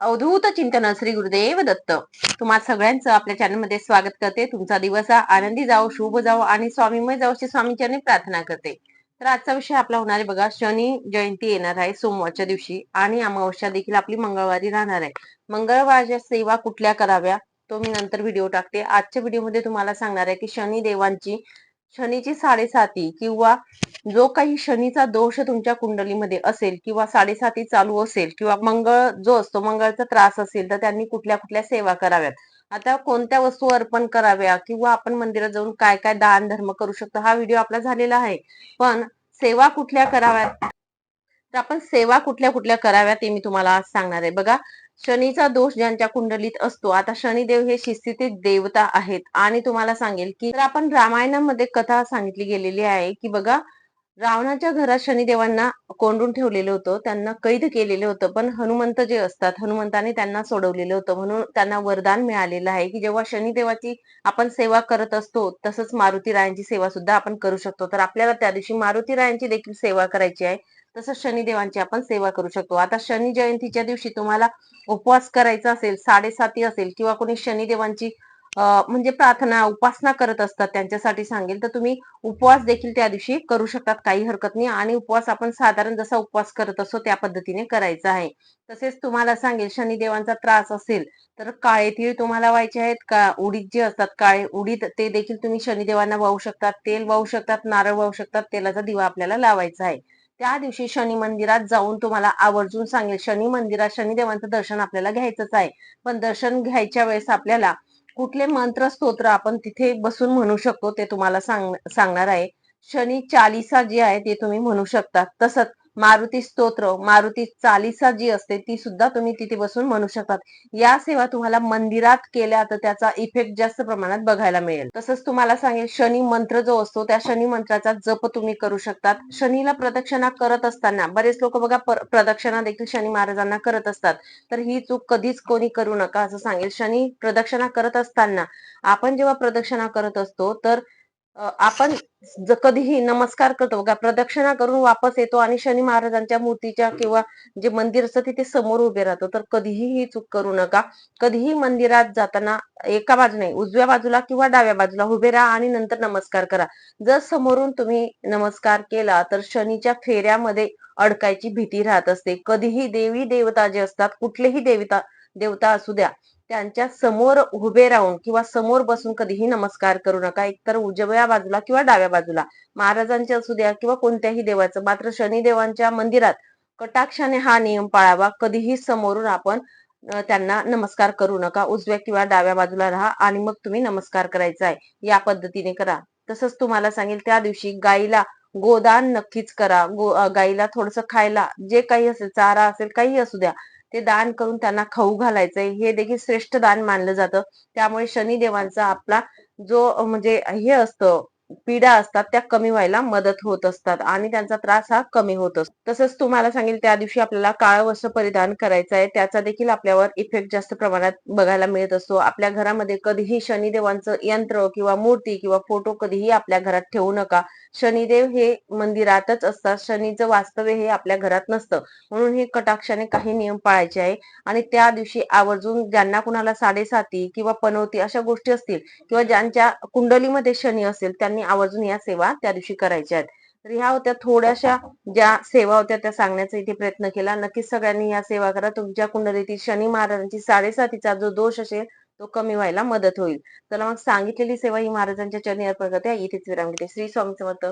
अवधूत चिंतन श्री गुरुदेव दत्त. तुम्हा सगळ्यांचं आपल्या चॅनलमध्ये स्वागत करते. तुमचा दिवस हा आनंदी जाओ शुभ जाओ आणि स्वामीमय जाओ अशी स्वामीचरणी प्रार्थना करते. तर आजचा विषय आपला होणार आहे बघा शनी जयंती येणार आहे सोमवारच्या दिवशी आणि अमावस्या देखील आपली मंगळवारी राहणार आहे. मंगळवारच्या सेवा कुठल्या कराव्या तो मी नंतर व्हिडिओ टाकते. आजच्या व्हिडिओमध्ये तुम्हाला सांगणार आहे की शनी देवांची शनीची साडेसाती किंवा जो काही शनीचा दोष तुमच्या कुंडलीमध्ये असेल किंवा साडेसाती चालू असेल किंवा मंगळ जो असतो मंगळचा त्रास असेल तर त्यांनी कुठल्या कुठल्या सेवा कराव्यात? आता कोणत्या वस्तू अर्पण कराव्या किंवा आपण मंदिरात जाऊन काय काय दान धर्म करू शकतो? हा व्हिडिओ आपला झालेला आहे. पण सेवा कुठल्या कराव्यात? तर आपण सेवा कुठल्या कुठल्या कराव्या ते मी तुम्हाला आज सांगणार आहे. बघा शनीचा दोष ज्यांच्या कुंडलीत असतो आता शनिदेव हे शिस्तितीत देवता आहेत. आणि तुम्हाला सांगेल की तर आपण रामायणामध्ये कथा सांगितली गेलेली आहे की बघा रावणाच्या घरात शनिदेवांना कोंडून ठेवलेलं होतं. त्यांना कैद केलेलं होतं. पण हनुमंत जे असतात हनुमंताने त्यांना सोडवलेलं होतं. म्हणून त्यांना वरदान मिळालेलं आहे की जेव्हा शनिदेवाची आपण सेवा करत असतो तसंच मारुती रायांची सेवा सुद्धा आपण करू शकतो. तर आपल्याला त्या दिवशी मारुती रायांची देखील सेवा करायची आहे. तसंच शनिदेवांची आपण सेवा करू शकतो. आता शनी जयंतीच्या दिवशी तुम्हाला उपवास करायचा असेल साडेसाती असेल किंवा कोणी शनिदेवांची म्हणजे प्रार्थना उपासना करत असतात त्यांच्यासाठी सांगेल. तर तुम्ही उपवास देखील त्या दिवशी करू शकतात काही हरकत नाही. आणि उपवास आपण साधारण जसा उपवास करत असतो त्या पद्धतीने करायचा आहे. तसेच तुम्हाला सांगेल शनिदेवांचा त्रास असेल तर काळे तीळ तुम्हाला व्हायचे आहेत. का उडीद जे असतात काळे उडीद ते देखील तुम्ही शनिदेवांना वाहू शकतात. तेल वाहू शकतात नारळ वाहू शकतात तेलाचा दिवा आपल्याला लावायचा आहे. त्या दिवशी शनी मंदिरात जाऊन तुम्हाला आवर्जून सांगेल शनी मंदिरात शनिदेवांचं दर्शन आपल्याला घ्यायचंच आहे. पण दर्शन घ्यायच्या वेळेस आपल्याला कुठले मंत्र स्तोत्र आपण तिथे बसून म्हणू शकतो ते तुम्हाला सांग सांगणार आहे. शनी चालिसा जे आहे ते तुम्ही म्हणू शकता. तसंच मारुती स्तोत्र मारुती चालिसा जी असते ती सुद्धा तुम्ही तिथे बसून म्हणू शकतात या सेवा तुम्हाला मंदिरात केल्या तर त्याचा इफेक्ट जास्त प्रमाणात बघायला मिळेल. तसंच तुम्हाला सांगेल शनी मंत्र जो असतो त्या शनी मंत्राचा जप तुम्ही करू शकतात. शनीला प्रदक्षिणा करत असताना बरेच लोक बघा प्रदक्षिणा देखील शनी महाराजांना करत असतात. तर ही चूक कधीच कोणी करू नका असं सांगेल. शनी प्रदक्षिणा करत असताना आपण जेव्हा प्रदक्षिणा करत असतो तर आपण कधीही नमस्कार करतो बघा प्रदक्षिणा करून वापस येतो आणि शनी महाराजांच्या मूर्तीच्या किंवा जे मंदिर असतं तिथे समोर उभे राहतो. तर कधीही ही चूक करू नका. कधीही मंदिरात जाताना एका बाजूने उजव्या बाजूला किंवा डाव्या बाजूला उभे राहा आणि नंतर नमस्कार करा. जर समोरून तुम्ही नमस्कार केला तर शनीच्या फेऱ्यामध्ये अडकायची भीती राहत असते. कधीही देवी देवता जे असतात कुठलेही देवता देवता असू द्या त्यांच्यासमोर उभे राहून किंवा समोर बसून कधीही नमस्कार करू नका. एकतर उजव्या बाजूला किंवा डाव्या बाजूला. महाराजांचे असू द्या किंवा कोणत्याही देवाचं. मात्र शनिदेवांच्या मंदिरात कटाक्षाने हा नियम पाळावा. कधीही समोरून आपण त्यांना नमस्कार करू नका. उजव्या किंवा डाव्या बाजूला राहा आणि मग तुम्ही नमस्कार करायचा आहे. या पद्धतीने करा. तसंच तुम्हाला सांगेल त्या दिवशी गाईला गोदान नक्कीच करा. गो गाईला थोडस खायला जे काही असेल चारा असेल काही असू द्या. ते दान करून त्यांना खाऊ घालायचंय. हे देखील श्रेष्ठ दान मानलं जातं. त्यामुळे शनिदेवांचा आपला जो म्हणजे हे असतं पीडा असतात त्या कमी व्हायला मदत होत असतात आणि त्यांचा त्रास हा कमी होत असतो. तसंच तुम्हाला सांगेल त्या दिवशी आपल्याला काळ वस्त्र परिधान करायचं आहे. त्याचा देखील आपल्यावर इफेक्ट जास्त प्रमाणात बघायला मिळत असतो. आपल्या घरामध्ये कधीही शनिदेवांचं यंत्र किंवा मूर्ती किंवा फोटो कधीही आपल्या घरात ठेवू नका. शनिदेव हे मंदिरातच असतात. शनीचं वास्तव्य हे आपल्या घरात नसतं. म्हणून हे कटाक्षाने काही नियम पाळायचे आहे. आणि त्या दिवशी आवर्जून ज्यांना कुणाला साडेसाती किंवा पनवती अशा गोष्टी असतील किंवा ज्यांच्या कुंडलीमध्ये शनी असेल त्यांनी आवर्जून या सेवा त्या दिवशी करायच्या आहेत. तर ह्या होत्या थोड्याशा ज्या सेवा होत्या त्या सांगण्याचा इथे प्रयत्न केला. नक्कीच सगळ्यांनी या सेवा करा. तुमच्या कुंडलीतील शनी महाराजांची साडेसातीचा जो दोष असेल तो कमी व्हायला मदत होईल. चला मग सांगितलेली सेवा ही महाराजांच्या चरणी अर्पण करते. इथेच विराम घेते. श्री स्वामी समर्थ.